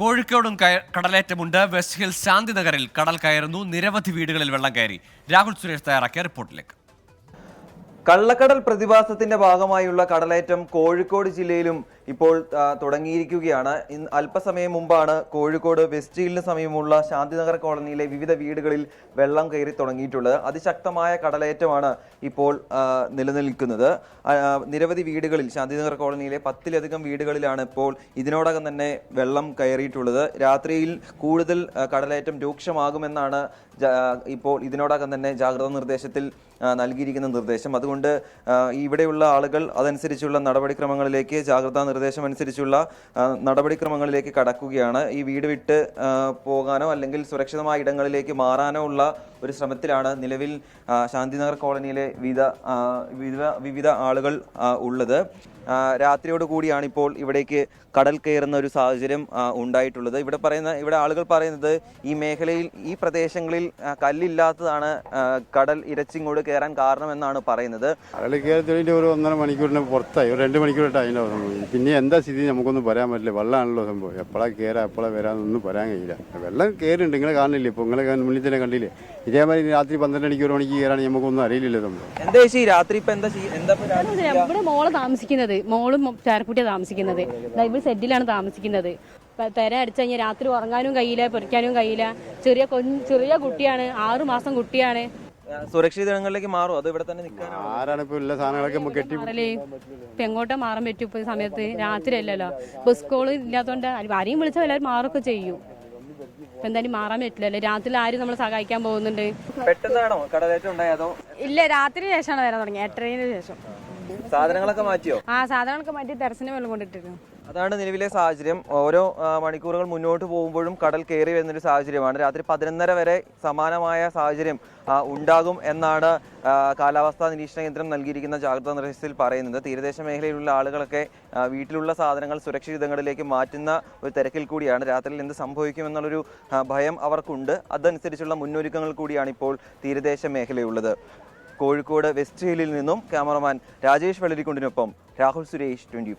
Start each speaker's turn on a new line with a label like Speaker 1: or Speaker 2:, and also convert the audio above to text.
Speaker 1: കോഴിക്കോടും കടലേറ്റമുണ്ട്. West hills ശാന്തി നഗറിൽ കടൽ കയറുന്നു. നിരവധി വീടുകളിൽ വെള്ളം കയറി. രാഹുൽ സുരേഷ് തയ്യാറാക്കിയ റിപ്പോർട്ടിലേക്ക്.
Speaker 2: കള്ളക്കടൽ പ്രതിഭാസത്തിന്റെ ഭാഗമായുള്ള കടലേറ്റം കോഴിക്കോട് ജില്ലയിലും ഇപ്പോൾ തുടങ്ങിയിരിക്കുകയാണ്. അല്പസമയം മുമ്പാണ് കോഴിക്കോട് വെസ്റ്റ് ഹില്ലിന് സമീപമുള്ള ശാന്തിനഗർ കോളനിയിലെ വിവിധ വീടുകളിൽ വെള്ളം കയറി തുടങ്ങിയിട്ടുള്ളത്. അതിശക്തമായ കടലേറ്റമാണ് ഇപ്പോൾ നിലനിൽക്കുന്നത്. നിരവധി വീടുകളിൽ ശാന്തിനഗർ കോളനിയിലെ പത്തിലധികം വീടുകളിലാണ് ഇപ്പോൾ ഇതിനോടകം തന്നെ വെള്ളം കയറിയിട്ടുള്ളത്. രാത്രിയിൽ കൂടുതൽ കടലേറ്റം രൂക്ഷമാകുമെന്നാണ് ഇപ്പോൾ ഇതിനോടകം തന്നെ ജാഗ്രതാ നിർദ്ദേശത്തിൽ നൽകിയിരിക്കുന്ന നിർദ്ദേശം. അതുകൊണ്ട് ഇവിടെയുള്ള ആളുകൾ അതനുസരിച്ചുള്ള നടപടിക്രമങ്ങളിലേക്ക് ജാഗ്രതാ നിർദ്ദേശം അനുസരിച്ചുള്ള നടപടിക്രമങ്ങളിലേക്ക് കടക്കുകയാണ്. ഈ വീട് വിട്ട് പോകാനോ അല്ലെങ്കിൽ സുരക്ഷിതമായ ഇടങ്ങളിലേക്ക് മാറാനോ ഉള്ള ഒരു ശ്രമത്തിലാണ് നിലവിൽ ശാന്തിനഗർ കോളനിയിലെ വിവിധ വിവിധ വിവിധ ആളുകൾ ഉള്ളത്. രാത്രിയോട് കൂടിയാണ് ഇപ്പോൾ ഇവിടേക്ക് കടൽ കയറുന്ന ഒരു സാഹചര്യം ഉണ്ടായിട്ടുള്ളത്. ഇവിടെ പറയുന്ന ഇവിടെ ആളുകൾ പറയുന്നത് ഈ മേഖലയിൽ ഈ പ്രദേശങ്ങളിൽ കല്ലില്ലാത്തതാണ് കടൽ ഇരച്ചിങ്ങോട് കയറാൻ കാരണമെന്നാണ് പറയുന്നത്.
Speaker 3: കടൽ കയറത്തിന്റെ ഒരു ഒന്നര മണിക്കൂറിന് പുറത്തായി ഒരു രണ്ട് മണിക്കൂർ ടൈം സംഭവം പിന്നെ എന്താ സ്ഥിതി? നമുക്കൊന്നും പറയാൻ പറ്റില്ല. വെള്ളമാണല്ലോ സംഭവം. എപ്പോഴാണ് കയറാ എപ്പോഴാണ് വരാമെന്നൊന്നും പറയാൻ കഴിയില്ല. വെള്ളം കയറുന്നുണ്ട് നിങ്ങൾ കാണില്ലേ ഇപ്പോൾ നിങ്ങളെ മുന്നിൽ തന്നെ കണ്ടില്ലേ? ഇതേമാതിരി രാത്രി പന്ത്രണ്ട് മണിക്ക് ഒരു മണിക്ക് കയറാണെങ്കിൽ നമുക്കൊന്നും അറിയില്ലല്ലോ സംഭവം.
Speaker 2: എന്താ ചേച്ചി രാത്രി ഇപ്പം എന്താ എന്താ
Speaker 4: ഇവിടെ മോൾ താമസിക്കുന്നത്. മോളും ചാരക്കുട്ടിയാണ് താമസിക്കുന്നത്. ഇവിടെ സെഡിലാണ് താമസിക്കുന്നത്. പെര അടിച്ചു കഴിഞ്ഞാൽ രാത്രി ഉറങ്ങാനും കഴിയില്ല പൊരിക്കാനും കഴിയില്ല. ചെറിയ കൊ ചെറിയ കുട്ടിയാണ്. ആറു മാസം കുട്ടിയാണ്.
Speaker 2: ആ, സുരക്ഷിത ഇടങ്ങളിലേക്ക് മാറും. അത് ഇവിടെ തന്നെ നിൽക്കാനാണ്.
Speaker 3: ആരാണ് ഇപ്പൊ ഉള്ള സാധനങ്ങളൊക്കെ കെട്ടി
Speaker 4: മാറൽ ഇപ്പൊ എങ്ങോട്ടാ മാറാൻ പറ്റും ഇപ്പൊ ഈ സമയത്ത്. രാത്രി അല്ലല്ലോ. ബസ് കോൾ ഇല്ലാത്തോണ്ട് ആരെയും വിളിച്ചാൽ എല്ലാവരും മാറൊക്കെ ചെയ്യും. ഇപ്പൊ എന്തായാലും മാറാൻ പറ്റില്ലല്ലോ രാത്രി ആരും നമ്മളെ സഹായിക്കാൻ പോകുന്നുണ്ട്?
Speaker 2: പെട്ടെന്നാണോ കടലേറ്റം ഉണ്ടായതോ?
Speaker 5: ഇല്ല രാത്രി ശേഷമാണ് വരാൻ തുടങ്ങി എട്ടരയിന് ശേഷം.
Speaker 2: സാധനങ്ങളൊക്കെ മാറ്റിയോ?
Speaker 5: ആ സാധനങ്ങളൊക്കെ മാറ്റി ടെറസിന് വെള്ളം കൊണ്ടിട്ടിരുന്നു.
Speaker 2: അതാണ് നിലവിലെ സാഹചര്യം. ഓരോ മണിക്കൂറുകൾ മുന്നോട്ട് പോകുമ്പോഴും കടൽ കയറി വരുന്നൊരു സാഹചര്യമാണ്. രാത്രി പതിനൊന്നര വരെ സമാനമായ സാഹചര്യം ഉണ്ടാകും എന്നാണ് കാലാവസ്ഥാ നിരീക്ഷണ കേന്ദ്രം നൽകിയിരിക്കുന്ന ജാഗ്രതാ നിർദ്ദേശത്തിൽ പറയുന്നത്. തീരദേശ മേഖലയിലുള്ള ആളുകളൊക്കെ വീട്ടിലുള്ള സാധനങ്ങൾ സുരക്ഷിതങ്ങളിലേക്ക് മാറ്റുന്ന ഒരു തിരക്കിൽ കൂടിയാണ്. രാത്രിയിൽ എന്ത് സംഭവിക്കുമെന്നുള്ളൊരു ഭയം അവർക്കുണ്ട്. അതനുസരിച്ചുള്ള മുന്നൊരുക്കങ്ങൾ കൂടിയാണ് ഇപ്പോൾ തീരദേശ മേഖലയുള്ളത്. കോഴിക്കോട് വെസ്റ്റ് ഹില്ലിൽ നിന്നും ക്യാമറമാൻ രാജേഷ് വെള്ളരിക്കുണ്ടിനൊപ്പം രാഹുൽ സുരേഷ് ട്വന്റി